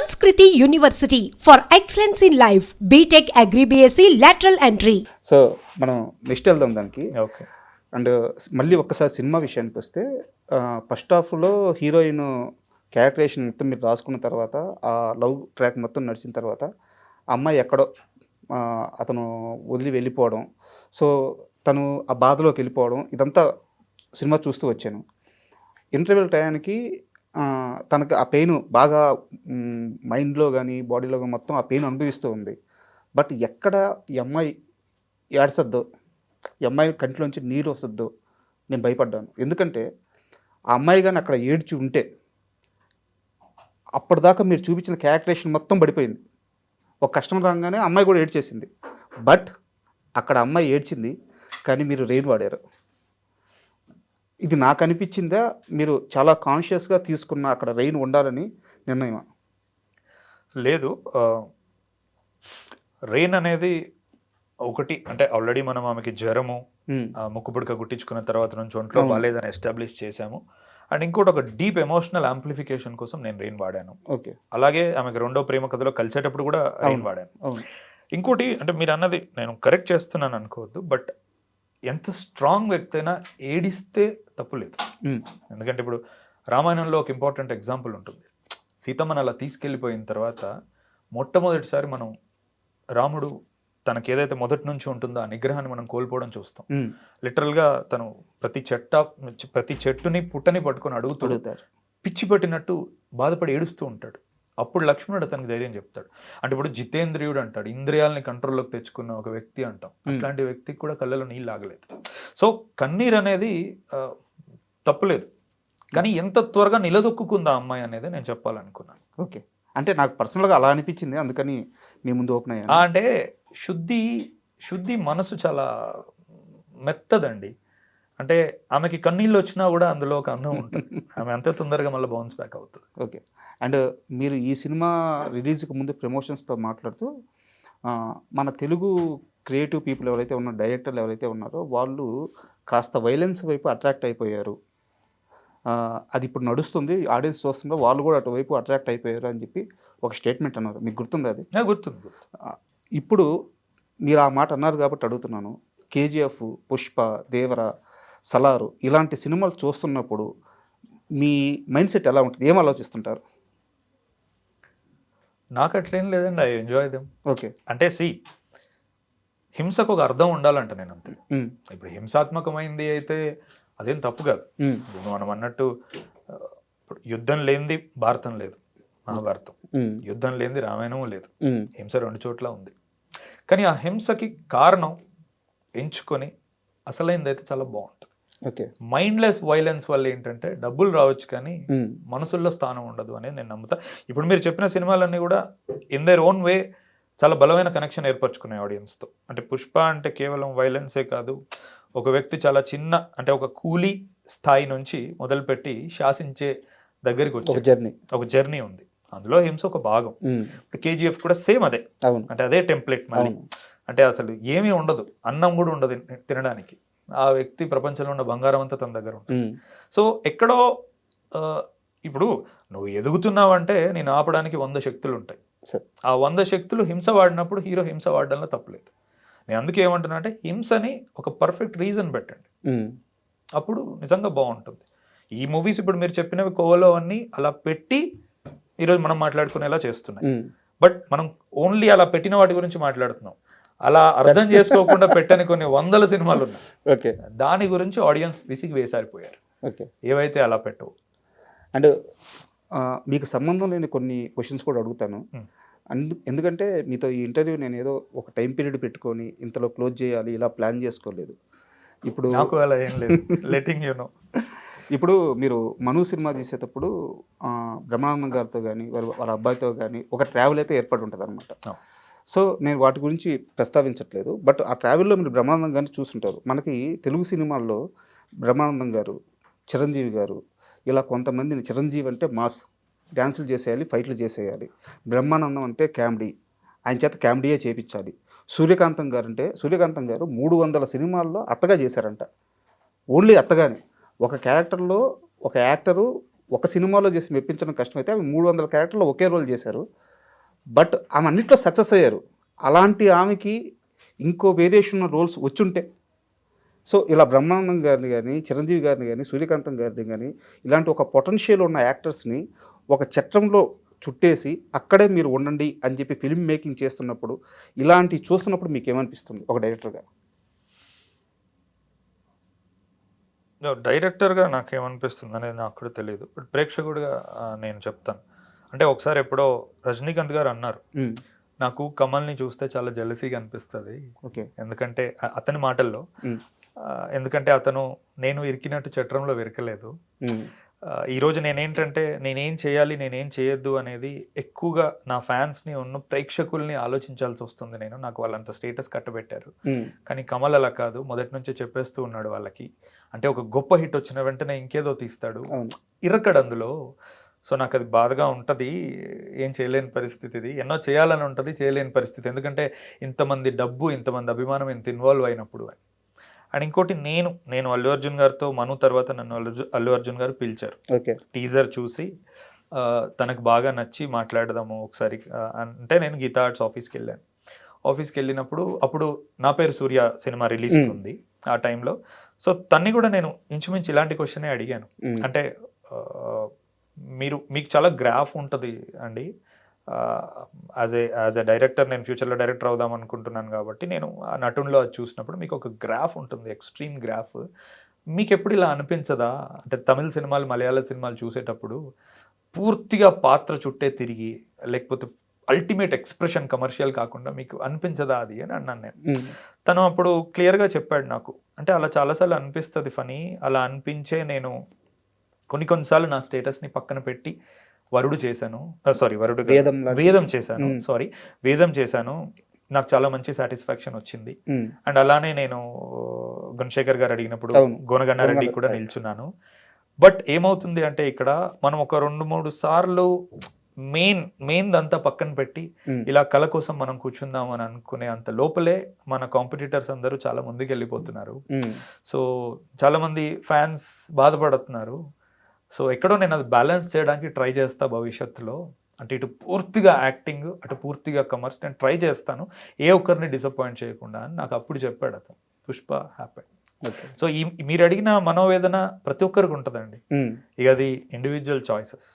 Sanskriti University for excellence in life. BTech Agri BSc lateral entry. So మనం next వెళ్దాం దానికి okay and మళ్ళీ ఒక్కసారి సినిమా విషయానికి వస్తే ఫస్ట్ హాఫ్లో హీరోయిన్ క్యారెక్టరేషన్ మొత్తం మీరు రాసుకున్న తర్వాత ఆ లవ్ ట్రాక్ మొత్తం నడిచిన తర్వాత అమ్మాయి ఎక్కడో అతను వదిలి వెళ్ళిపోవడం సో తను ఆ బాధలోకి వెళ్ళిపోవడం ఇదంతా సినిమా చూస్తూ వచ్చాను ఇంటర్వ్యూల టయానికి తనకు ఆ పెయిన్ బాగా మైండ్లో కానీ బాడీలో కానీ మొత్తం ఆ పెయిన్ అనుభవిస్తూ ఉంది. బట్ ఎక్కడ ఈ అమ్మాయి ఏడ్సద్దో ఈ అమ్మాయి కంటిలోంచి నీరు వస్తుందో నేను భయపడ్డాను. ఎందుకంటే ఆ అమ్మాయి కానీ అక్కడ ఏడ్చి ఉంటే అప్పటిదాకా మీరు చూపించిన క్యారెక్టరేషన్ మొత్తం పడిపోయింది. ఒక కష్టం రాగానే అమ్మాయి కూడా ఏడ్చేసింది. బట్ అక్కడ అమ్మాయి ఏడ్చింది కానీ మీరు రెయిన్ వాడారు. ఇది నాకు అనిపించిందా మీరు చాలా కాన్షియస్గా తీసుకున్న అక్కడ రెయిన్ ఉండాలని నిర్ణయం లేదు. రెయిన్ అనేది ఒకటి. అంటే ఆల్రెడీ మనం ఆమెకి జ్వరము ఆ, ముక్కు పుడక గుట్టించుకున్న తర్వాత నుంచి ఒంట్లో. బాగాలేదని ఎస్టాబ్లిష్ చేశాము. అండ్ ఇంకోటి ఒక డీప్ ఎమోషనల్ ఆంప్లిఫికేషన్ కోసం నేను రెయిన్ వాడాను. ఓకే. అలాగే ఆమెకి రెండో ప్రేమ కథలో కలిసేటప్పుడు కూడా రెయిన్. వాడాను. ఇంకోటి అంటే మీరు అన్నది నేను కరెక్ట్ చేస్తున్నాను అనుకోవద్దు బట్ ఎంత స్ట్రాంగ్ వ్యక్తి అయినా ఏడిస్తే తప్పులేదు. ఎందుకంటే ఇప్పుడు రామాయణంలో ఒక ఇంపార్టెంట్ ఎగ్జాంపుల్ ఉంటుంది. సీతమ్మని అలా తీసుకెళ్ళిపోయిన తర్వాత మొట్టమొదటిసారి మనం రాముడు తనకి ఏదైతే మొదటి నుంచి ఉంటుందో ఆ నిగ్రహాన్ని మనం కోల్పోవడం చూస్తాం. లిటరల్గా తను ప్రతి చెట్ట ప్రతి చెట్టుని పుట్టని పట్టుకొని అడుగుతూ పిచ్చి పట్టినట్టు బాధపడి ఏడుస్తూ ఉంటాడు. అప్పుడు లక్ష్మణుడు అతనికి ధైర్యం చెప్తాడు. అంటే ఇప్పుడు జితేంద్రియుడు అంటాడు ఇంద్రియాలని కంట్రోల్లోకి తెచ్చుకున్న ఒక వ్యక్తి అంటాం. అట్లాంటి వ్యక్తికి కూడా కళ్ళలో నీళ్ళు ఆగలేదు సో కన్నీరు అనేది తప్పులేదు. కానీ ఎంత త్వరగా నిలదొక్కుందా అమ్మాయి అనేది నేను చెప్పాలనుకున్నాను. ఓకే. అంటే నాకు పర్సనల్గా అలా అనిపించింది అందుకని మీ ముందు ఓపెన్ అయ్యాను. అంటే శుద్ధి శుద్ధి మనసు చాలా మెత్తదండి. అంటే ఆమెకి కన్నీళ్ళు వచ్చినా కూడా అందులో ఒక అందం ఉంటుంది. ఆమె అంతే తొందరగా మళ్ళీ బౌన్స్ బ్యాక్ అవుతుంది. ఓకే. అండ్ మీరు ఈ సినిమా రిలీజ్కి ముందు ప్రమోషన్స్తో మాట్లాడుతూ మన తెలుగు క్రియేటివ్ పీపుల్ ఎవరైతే ఉన్నారో డైరెక్టర్లు ఎవరైతే ఉన్నారో వాళ్ళు కాస్త వైలెన్స్ వైపు అట్రాక్ట్ అయిపోయారు. అది ఇప్పుడు నడుస్తుంది. ఆడియన్స్ చూస్తుందో వాళ్ళు కూడా అటువైపు అట్రాక్ట్ అయిపోయారు అని చెప్పి ఒక స్టేట్మెంట్ అన్నారు. మీకు గుర్తుంది అది? గుర్తుంది. ఇప్పుడు మీరు ఆ మాట అన్నారు కాబట్టి అడుగుతున్నాను. కేజీఎఫ్ పుష్ప దేవర సలారు ఇలాంటి సినిమాలు చూస్తున్నప్పుడు మీ మైండ్ సెట్ ఎలా ఉంటుంది? ఏం ఆలోచిస్తుంటారు? నాకు అట్లేం లేదండి. I enjoy them. ఓకే. అంటే సి హింసకు ఒక అర్థం ఉండాలంట నేను అంతే ఇప్పుడు హింసాత్మకమైంది అయితే అదేం తప్పు కాదు. మనం అన్నట్టు యుద్ధం లేనిది భారతం లేదు. మహాభారతం. యుద్ధం లేనిది రామాయణం లేదు. హింస రెండు చోట్ల ఉంది. కానీ ఆ హింసకి కారణం ఎంచుకొని అసలైంది అయితే చాలా బాగుంటుంది. మైండ్లెస్ వైలెన్స్ వల్ల ఏంటంటే డబ్బులు రావచ్చు కానీ మనసుల్లో స్థానం ఉండదు అనేది నేను నమ్ముతా. ఇప్పుడు మీరు చెప్పిన సినిమాలన్నీ కూడా ఇన్ దర్ ఓన్ వే చాలా బలమైన కనెక్షన్ ఏర్పరచుకున్నాయి ఆడియన్స్తో అంటే పుష్ప అంటే కేవలం వైలెన్సే కాదు ఒక వ్యక్తి చాలా చిన్న అంటే ఒక కూలీ స్థాయి నుంచి మొదలుపెట్టి శాసించే దగ్గరికి వచ్చి జర్నీ ఒక జర్నీ ఉంది. అందులో హింస ఒక భాగం. ఇప్పుడు కేజీఎఫ్ కూడా సేమ్ అదే. అంటే అదే టెంప్లెట్ మళ్ళీ. అంటే అసలు ఏమీ ఉండదు. అన్నం కూడా ఉండదు తినడానికి. ఆ వ్యక్తి ప్రపంచంలో ఉన్న బంగారం అంతా తన దగ్గర ఉంటుంది. సో ఎక్కడో ఇప్పుడు నువ్వు ఎదుగుతున్నావంటే నేను ఆపడానికి వంద శక్తులు ఉంటాయి. ఆ వంద శక్తులు హింస వాడినప్పుడు హీరో హింస వాడడంలో తప్పులేదు. నేను అందుకే ఏమంటున్నా అంటే హింసని ఒక పర్ఫెక్ట్ రీజన్ పెట్టండి. అప్పుడు నిజంగా బాగుంటుంది. ఈ మూవీస్ ఇప్పుడు మీరు చెప్పినవి కోవలో అన్ని అలా పెట్టి ఈరోజు మనం మాట్లాడుకునేలా చేస్తున్నాయి. బట్ మనం ఓన్లీ అలా పెట్టిన వాటి గురించి మాట్లాడుతున్నాం. అలా అర్థం చేసుకోకుండా పెట్టని కొన్ని వందల సినిమాలు ఉన్నాయి ఓకే. దాని గురించి ఆడియన్స్ విసిగి వేసారిపోయారు. ఓకే. ఏవైతే అలా పెట్టవు. అండ్ మీకు సంబంధం లేని కొన్ని క్వశ్చన్స్ కూడా అడుగుతాను. అందు ఎందుకంటే మీతో ఈ ఇంటర్వ్యూ నేను ఏదో ఒక టైం పీరియడ్ పెట్టుకొని ఇంతలో క్లోజ్ చేయాలి ఇలా ప్లాన్ చేసుకోలేదు. ఇప్పుడు నాకు అలా ఏం లేదు. లెటింగ్ యూ నో ఇప్పుడు మీరు మను సినిమా తీసేటప్పుడు బ్రహ్మానందం గారితో కానీ వాళ్ళ వాళ్ళ అబ్బాయితో కానీ ఒక ట్రావెల్ అయితే ఏర్పడి ఉంటుంది అనమాట. సో నేను వాటి గురించి ప్రస్తావించట్లేదు. బట్ ఆ ట్రావెల్లో మీరు బ్రహ్మానందం గారిని చూస్తుంటారు మనకి తెలుగు సినిమాల్లో బ్రహ్మానందం గారు చిరంజీవి గారు ఇలా కొంతమందిని చిరంజీవి అంటే మాస్. డ్యాన్సులు చేసేయాలి ఫైట్లు చేసేయాలి. బ్రహ్మానందం అంటే కామెడీ. ఆయన చేత కామెడీయే చేపించాలి. సూర్యకాంతం గారు అంటే సూర్యకాంతం గారు మూడు వందల సినిమాల్లో అత్తగా చేశారంట. ఓన్లీ అత్తగానే. ఒక క్యారెక్టర్లో ఒక యాక్టరు ఒక సినిమాలో చేసి మెప్పించడం కష్టమైతే అవి మూడు వందల క్యారెక్టర్లో ఒకే రోల్ చేశారు. బట్ ఆమె అన్నింటిలో సక్సెస్ అయ్యారు. అలాంటి ఆమెకి ఇంకో వేరియేషన్ రోల్స్ వచ్చుంటే. సో ఇలా బ్రహ్మానందం గారిని కానీ చిరంజీవి గారిని కానీ సూర్యకాంతం గారిని కానీ ఇలాంటి ఒక పొటెన్షియల్ ఉన్న యాక్టర్స్ని ఒక చట్టంలో చుట్టేసి అక్కడే మీరు ఉండండి అని చెప్పి ఫిల్మ్ మేకింగ్ చేస్తున్నప్పుడు ఇలాంటి చూస్తున్నప్పుడు మీకు ఏమనిపిస్తుంది ఒక డైరెక్టర్గా డైరెక్టర్గా నాకేమనిపిస్తుంది అనేది నాకు కూడా తెలియదు బట్ ప్రేక్షకుడిగా నేను చెప్తాను. అంటే ఒకసారి ఎప్పుడో రజనీకాంత్ గారు అన్నారు నాకు కమల్ని చూస్తే చాలా జెలసీగా అనిపిస్తుంది. ఓకే. ఎందుకంటే అతని మాటల్లో ఎందుకంటే అతను నేను ఇరికినట్టు చట్రంలో విరకలేదు. ఆ, ఈరోజు నేనేంటంటే నేనేం చేయాలి నేనేం చేయొద్దు అనేది ఎక్కువగా నా ఫ్యాన్స్ని ఉన్న ప్రేక్షకుల్ని ఆలోచించాల్సి వస్తుంది నేను. నాకు వాళ్ళంత స్టేటస్ కట్టబెట్టారు. కానీ కమల్ అలా కాదు. మొదటి నుంచే చెప్పేస్తూ ఉన్నాడు వాళ్ళకి. అంటే ఒక గొప్ప హిట్ వచ్చిన వెంటనే ఇంకేదో తీస్తాడు. అవును. ఇరక్కడు అందులో సో నాకు అది బాధగా ఉంటుంది. ఏం చేయలేని పరిస్థితి ఇది. ఎన్నో చేయాలని ఉంటుంది చేయలేని పరిస్థితి. ఎందుకంటే ఇంతమంది డబ్బు ఇంతమంది అభిమానం ఇంత ఇన్వాల్వ్ అయినప్పుడు అని. అండ్ ఇంకోటి నేను నేను అల్లు అర్జున్ గారితో మను తర్వాత నన్ను అల్లు అర్జున్- గారు పిలిచారు. ఓకే. టీజర్ చూసి తనకు బాగా నచ్చి మాట్లాడదాము ఒకసారి. అంటే నేను గీతా ఆర్ట్స్ ఆఫీస్కి వెళ్ళాను. ఆఫీస్కి వెళ్ళినప్పుడు అప్పుడు నా పేరు సూర్య సినిమా Hmm. ఉంది ఆ టైంలో. సో తన్ని కూడా నేను ఇంచుమించు ఇలాంటి క్వశ్చనే అడిగాను. అంటే మీరు మీకు చాలా గ్రాఫ్ ఉంటుంది అండి. As a as a director నేను ఫ్యూచర్లో డైరెక్టర్ అవుదాం అనుకుంటున్నాను కాబట్టి నేను ఆ నటునిలో అది చూసినప్పుడు మీకు ఒక గ్రాఫ్ ఉంటుంది ఎక్స్ట్రీమ్ గ్రాఫ్. మీకు ఎప్పుడు ఇలా అనిపించదా? అంటే తమిళ సినిమాలు మలయాళ సినిమాలు చూసేటప్పుడు పూర్తిగా పాత్ర చుట్టే తిరిగి లేకపోతే అల్టిమేట్ ఎక్స్ప్రెషన్ కమర్షియల్ కాకుండా మీకు అనిపించదా అది అని అన్నాను నేను. తను అప్పుడు క్లియర్గా చెప్పాడు నాకు. అంటే అలా చాలాసార్లు అనిపిస్తుంది ఫనీ అలా అనిపించే నేను కొన్ని కొన్నిసార్లు నా స్టేటస్ని పక్కన పెట్టి వరుడు చేశాను. సారీ వరుడు. వేదం చేశాను. సారీ వేదం చేశాను. నాకు చాలా మంచి సాటిస్ఫాక్షన్ వచ్చింది. అండ్ అలానే నేను గుణశేఖర్ గారు అడిగినప్పుడు. గోనగన్నారెడ్డి గోనగ- కూడా నిల్చున్నాను. బట్ ఏమవుతుంది అంటే ఇక్కడ మనం ఒక రెండు మూడు సార్లు మెయిన్ మెయిన్ అంతా పక్కన పెట్టి ఇలా కళ కోసం మనం కూర్చుందాం అని అనుకునే అంత లోపలే మన కాంపిటీటర్స్ అందరూ చాలా ముందుకు వెళ్ళిపోతున్నారు సో చాలా మంది ఫ్యాన్స్ బాధపడుతున్నారు. సో ఎక్కడో నేను అది బ్యాలెన్స్ చేయడానికి ట్రై చేస్తా భవిష్యత్తులో. అంటే ఇటు పూర్తిగా యాక్టింగ్ అటు పూర్తిగా కమర్స్ నేను ట్రై చేస్తాను. ఏ ఒక్కరిని డిసప్పాయింట్ చేయకుండా అని నాకు అప్పుడు చెప్పాడు అతను. పుష్ప హ్యాపీ. సో ఈ మీరు అడిగిన మనోవేదన ప్రతి ఒక్కరికి ఉంటుందండి. ఇక అది ఇండివిజువల్ చాయిసెస్